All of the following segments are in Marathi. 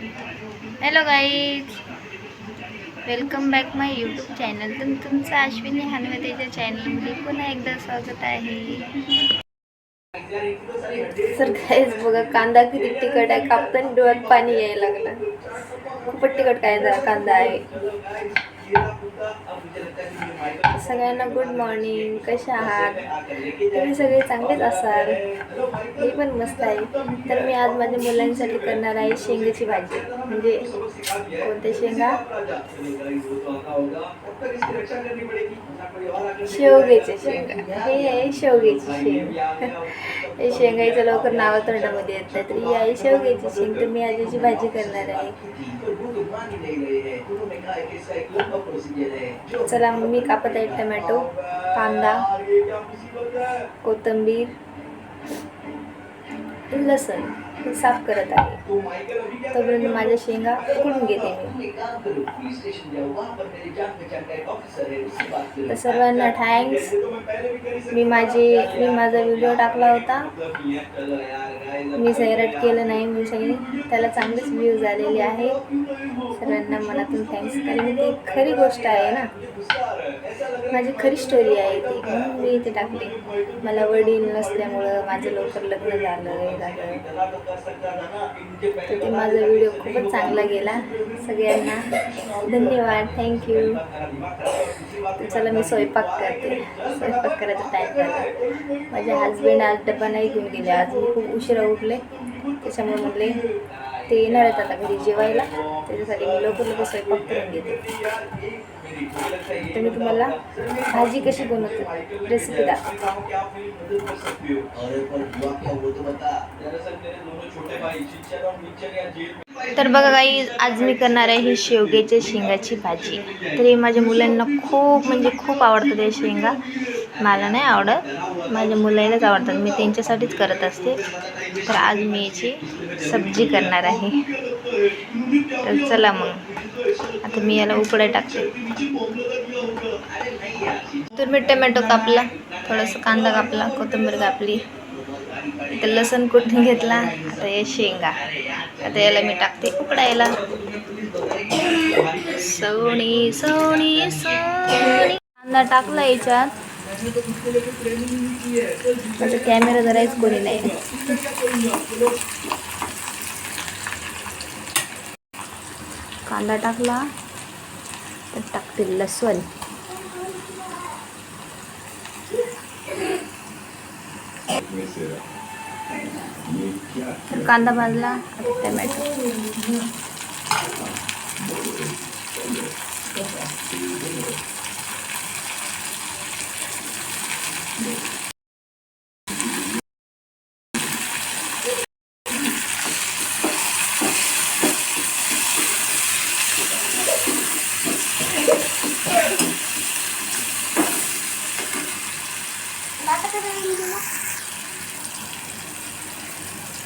Hello guys welcome back my YouTube channel तुम तुमचं अश्विनी हानवतेच्या चॅनलमध्ये पुन्हा एकदा स्वागत आहे. सर काहीच बघा कांदा किती तिखट आहे. कापताना डोळ्यात पाणी यायला लागलं. खूपच तिखट काय कांदा आहे. सगळ्यांना गुड मॉर्निंग कसे आहात? तुम्ही सगळे चांगलेच असाल. मी पण मस्त आहे. तर मी आज माझ्या मुलांसाठी करणार आहे शेंगाची भाजी. म्हणजे कोणत्या शेंगा? शेवग्याच्या शेंगा. हे आहे शेवग्याची शेंग. हे शेंगाईचं लवकर नावं तोंडामध्ये येत नाही. तर ही आहे शेवग्याची शेंग. तर मी आज याची भाजी करणार आहे. चला मग मी कापत आहे टमॅटो कांदा कोथिंबीर लसण. हे साफ करत आहे. तोपर्यंत माझ्या शेंगा उकडून घेते मी. तर सर्वांना थँक्स मी माझी मी माझा व्हिडिओ टाकला होता. मी सैराट केलं नाही म्हणून सगळे त्याला चांगलेच व्ह्यूज आलेले आहे. सर्वांना मनातून थँक्स कारण ती खरी गोष्ट आहे ना. माझी खरी स्टोरी आहे ती. म्हणून मी इथे टाकली. मला वडील नसल्यामुळं माझं लवकर लग्न झालं हे झालं. तर ते माझा व्हिडिओ खूपच चांगला गेला. सगळ्यांना धन्यवाद. थँक्यू तर चला मी स्वयंपाक करते. स्वयंपाक करायचा टाईम झाला. माझे हजबंड आज डबा नाही घेऊन गेले. आज मी खूप उशिरा उठले. त्याच्यामुळे म्हटले ते येणार आहेत आता घरी जेवायला. त्याच्यासाठी मी लवकर लवकर स्वयंपाक करून घेते. तर मी तुम्हाला भाजी कशी बनवते? रेसिपी दाखवते तर बघा काही आज मी करणार आहे ही शेवग्याच्या शेंगाची भाजी. तर हे माझ्या मुलांना खूप म्हणजे खूप आवडतं ते शेंगा. मला नाही आवडत. माझ्या मुलांनाच आवडतात. मी त्यांच्यासाठीच करत असते. तर आज मी याची सब्जी करणार आहे. तर चला मग. आता मी याला उकडं टाकते. तर मी टमॅटो कापला. थोडंसं कांदा कापला. कोथिंबीर कापली. इथं लसण कुठून घेतला? आता हे शेंगा. आता याला मी टाकते उकडायला सोनी सोनी सोनी कांदा टाकला याच्यात आता कॅमेरा धरायच कोणी नाही कांदा टाकला तर टाकते लसण कांदा भाजला आता टमॅटो.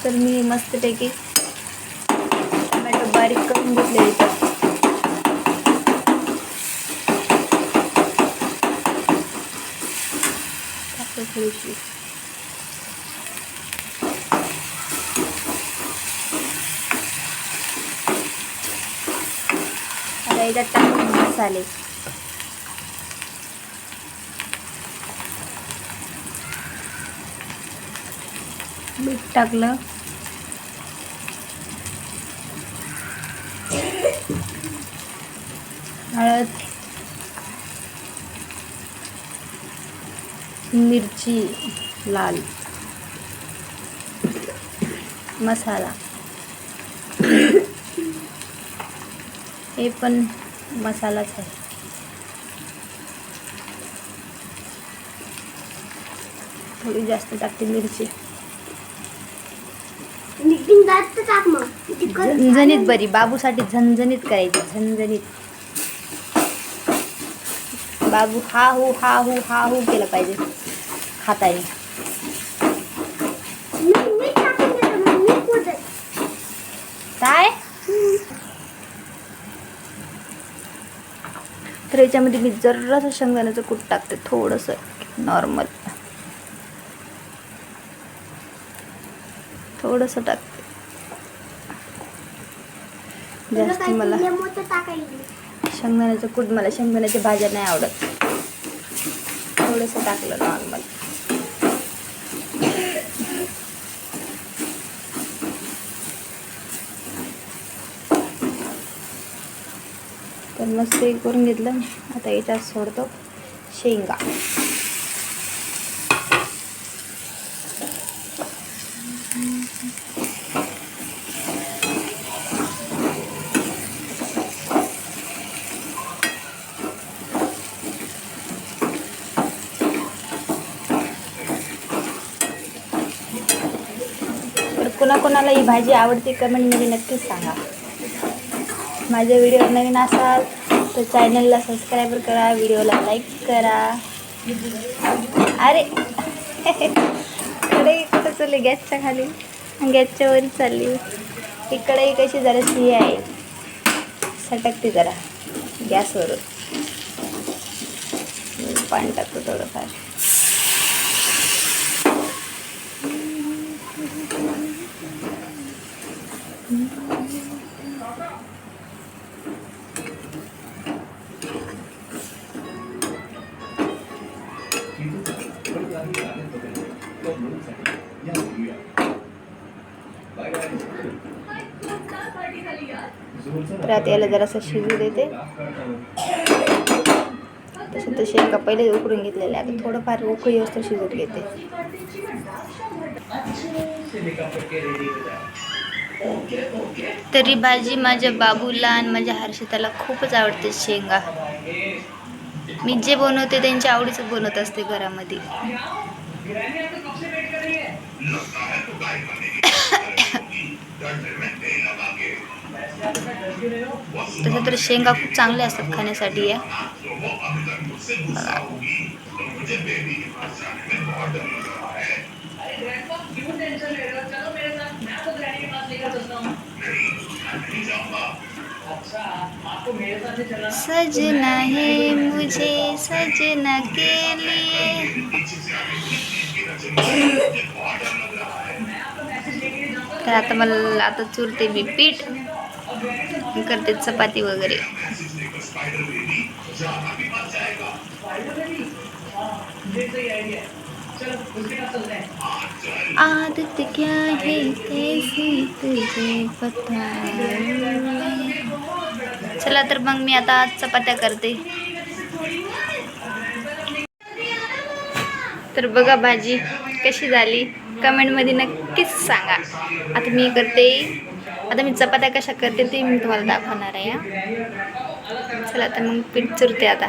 तर मी मस्तपैकी टमॅटो बारीक करून घेतले इथं टाकतो थोडीशी. आता याच्यात टाकून मसाले. मीठ टाकलं. हळद मिरची लाल मसाला. हे पण मसालाच आहे. थोडी जास्त टाकते मिरची. झणझणीत बरी बाबूसाठी झणझणीत करायची झणझणीत. बाबू हा हू हा हू हा हो केलं पाहिजे हाताने. काय? तर याच्यामध्ये मी जरासं शेंगदाण्याचं कूट टाकते थोडंसं नॉर्मल थोडंसं टाकते. जास्त मला टाकायला शेंगदाण्याचं कूट मला शेंगदाण्याच्या भाज्या नाही आवडत. थोडंसं टाकलं नॉर्मल तर मस्त करून घेतलं. आता याच्यात सोडतो शेंगा. तर कोणाकोणाला ही भाजी आवडते कमेंटमध्ये नक्कीच सांगा. माझ्या व्हिडिओ नवीन असाल तर चॅनलला सबस्क्राईबर करा व्हिडिओला लाईक करा. अरे. कढई कुठं चालली? गॅसच्या खाली? गॅसच्या वरी चालली. कढई कशी जरा सी आहे. सटकते जरा. गॅसवरून. पाणी टाकतो थोडंफार. तर आता याला जरासं शिजू देते तसं तर शेंगा पहिले उकडून घेतलेले आता थोडंफार उकळी असतं शिजत घेते तरी भाजी माझ्या बाबूला आणि माझ्या हर्षताला खूपच आवडते शेंगा मी जे बनवते त्यांच्या आवडीचं बनवत असते घरामध्ये तसं तर शेंगा खूप चांगल्या असतात खाण्यासाठी या. सजना है मुझे सजना के लिए। तर आता मला आता चुरते मी पीठ. करते चपाती वगैरे. आदत क्या है? कैसी तुझे पता चला तर मग मी आता चपात्या करते. तर बघा भाजी कशी झाली. कमेंटमध्ये नक्कीच सांगा. आता मी करते. आता मी चपात्या कशा करते ते मी तुम्हाला दाखवणार आहे चला तर मग पीठ चुरते आता.